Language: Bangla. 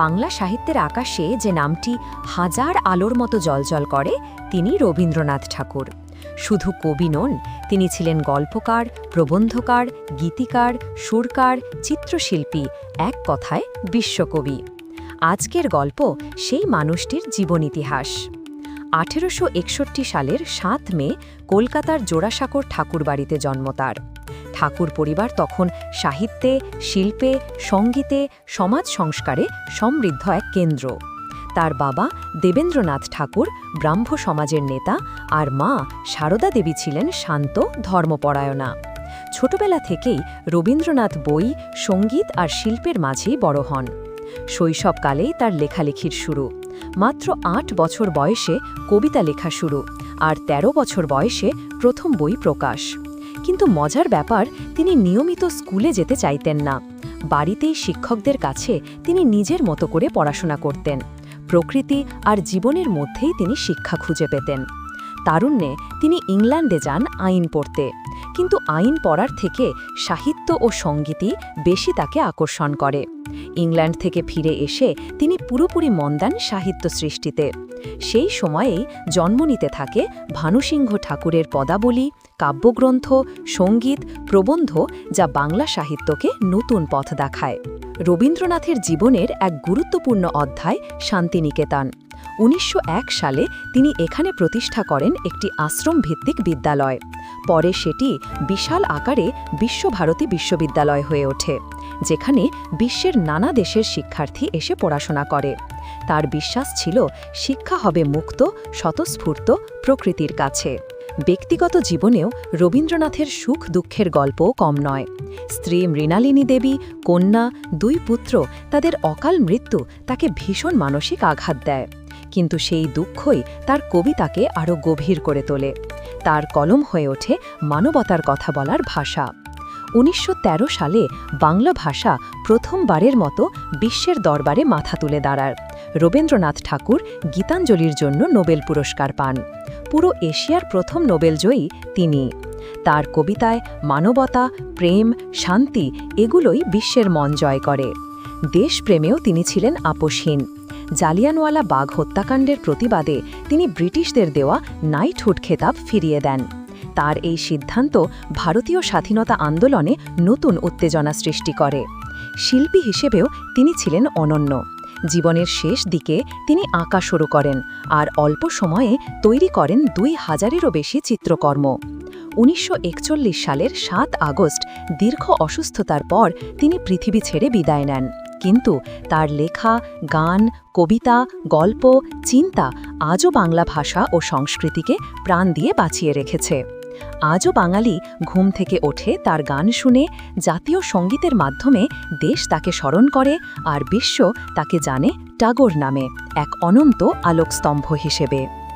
বাংলা সাহিত্যের আকাশে যে নামটি হাজার আলোর মতো জলজল করে, তিনি রবীন্দ্রনাথ ঠাকুর। শুধু কবি নন, তিনি ছিলেন গল্পকার, প্রবন্ধকার, গীতিকার, সুরকার, চিত্রশিল্পী, এক কথায় বিশ্বকবি। আজকের গল্প সেই মানুষটির জীবন ইতিহাস আঠেরোশো একষট্টি সালের সাত মে, কলকাতার জোড়াসাঁকোর ঠাকুরবাড়িতে জন্ম তার। ঠাকুর পরিবার তখন সাহিত্যে, শিল্পে, সঙ্গীতে, সমাজ সংস্কারে সমৃদ্ধ এক কেন্দ্র। তার বাবা দেবেন্দ্রনাথ ঠাকুর, ব্রাহ্ম সমাজের নেতা আর মা সারদা দেবী ছিলেন শান্ত ধর্মপরায়ণা। ছোটবেলা থেকেই রবীন্দ্রনাথ বই, সংগীত আর শিল্পের মাঝেই বড় হন। শৈশবকালেই তার লেখালেখির শুরু। মাত্র আট বছর বয়সে কবিতা লেখা শুরু আর ১৩ বছর বয়সে প্রথম বই প্রকাশ। কিন্তু মজার ব্যাপার, তিনি নিয়মিত স্কুলে যেতে চাইতেন না। বাড়িতেই শিক্ষকদের কাছে তিনি নিজের মতো করে পড়াশোনা করতেন। প্রকৃতি আর জীবনের মধ্যেই তিনি শিক্ষা খুঁজে পেতেন। তারুণ্যে তিনি ইংল্যান্ডে যান আইন পড়তে। কিন্তু আইন পড়ার থেকে সাহিত্য ও সঙ্গীতই বেশি তাকে আকর্ষণ করে। ইংল্যান্ড থেকে ফিরে এসে তিনি পুরোপুরি মন দেন সাহিত্য সৃষ্টিতে। সেই সময়েই জন্ম নিতে থাকে ভানুসিংহ ঠাকুরের পদাবলী, কাব্যগ্রন্থ, সংগীত, প্রবন্ধ যা বাংলা সাহিত্যকে নতুন পথ দেখায়। রবীন্দ্রনাথের জীবনের এক গুরুত্বপূর্ণ অধ্যায় শান্তিনিকেতন। উনিশশো এক সালে তিনি এখানে প্রতিষ্ঠা করেন একটি আশ্রম ভিত্তিক বিদ্যালয়। পরে সেটি বিশাল আকারে বিশ্বভারতী বিশ্ববিদ্যালয় হয়ে ওঠে, যেখানে বিশ্বের নানা দেশের শিক্ষার্থী এসে পড়াশোনা করে। তার বিশ্বাস ছিল শিক্ষা হবে মুক্ত, স্বতঃস্ফূর্ত প্রকৃতির কাছে। ব্যক্তিগত জীবনেও রবীন্দ্রনাথের সুখ দুঃখের গল্পও কম নয়। স্ত্রী মৃণালিনী দেবী, কন্যা, দুই পুত্র, তাদের অকাল মৃত্যু তাকে ভীষণ মানসিক আঘাত দেয়। কিন্তু সেই দুঃখই তার কবিতাকে আরও গভীর করে তোলে। তার কলম হয়ে ওঠে মানবতার কথা বলার ভাষা। উনিশশো তেরো সালে বাংলা ভাষা প্রথমবারের মতো বিশ্বের দরবারে মাথা তুলে দাঁড়ার রবীন্দ্রনাথ ঠাকুর গীতাঞ্জলির জন্য নোবেল পুরস্কার পান। পুরো এশিয়ার প্রথম নোবেলজয়ী তিনি। তার কবিতায় মানবতা, প্রেম, শান্তি এগুলোই বিশ্বের মন জয় করে। দেশপ্রেমেও তিনি ছিলেন আপোষহীন জালিয়ানওয়ালা বাঘ হত্যাকাণ্ডের প্রতিবাদে তিনি ব্রিটিশদের দেওয়া নাইটহুড খেতাব ফিরিয়ে দেন। তার এই সিদ্ধান্ত ভারতীয় স্বাধীনতা আন্দোলনে নতুন উত্তেজনা সৃষ্টি করে। শিল্পী হিসেবেও তিনি ছিলেন অনন্য। জীবনের শেষ দিকে তিনি আঁকা শুরু করেন আর অল্প সময়ে তৈরি করেন দুই হাজারেরও বেশি চিত্রকর্ম। উনিশশো একচল্লিশ সালের সাত আগস্ট দীর্ঘ অসুস্থতার পর তিনি পৃথিবী ছেড়ে বিদায় নেন। কিন্তু তার লেখা, গান, কবিতা, গল্প, চিন্তা আজও বাংলা ভাষা ও সংস্কৃতিকে প্রাণ দিয়ে বাঁচিয়ে রেখেছে। আজও বাঙালি ঘুম থেকে ওঠে তার গান শুনে, জাতীয় সঙ্গীতের মাধ্যমে দেশ তাকে স্মরণ করে আর বিশ্ব তাকে জানে টাগোর নামে, এক অনন্ত আলোকস্তম্ভ হিসেবে।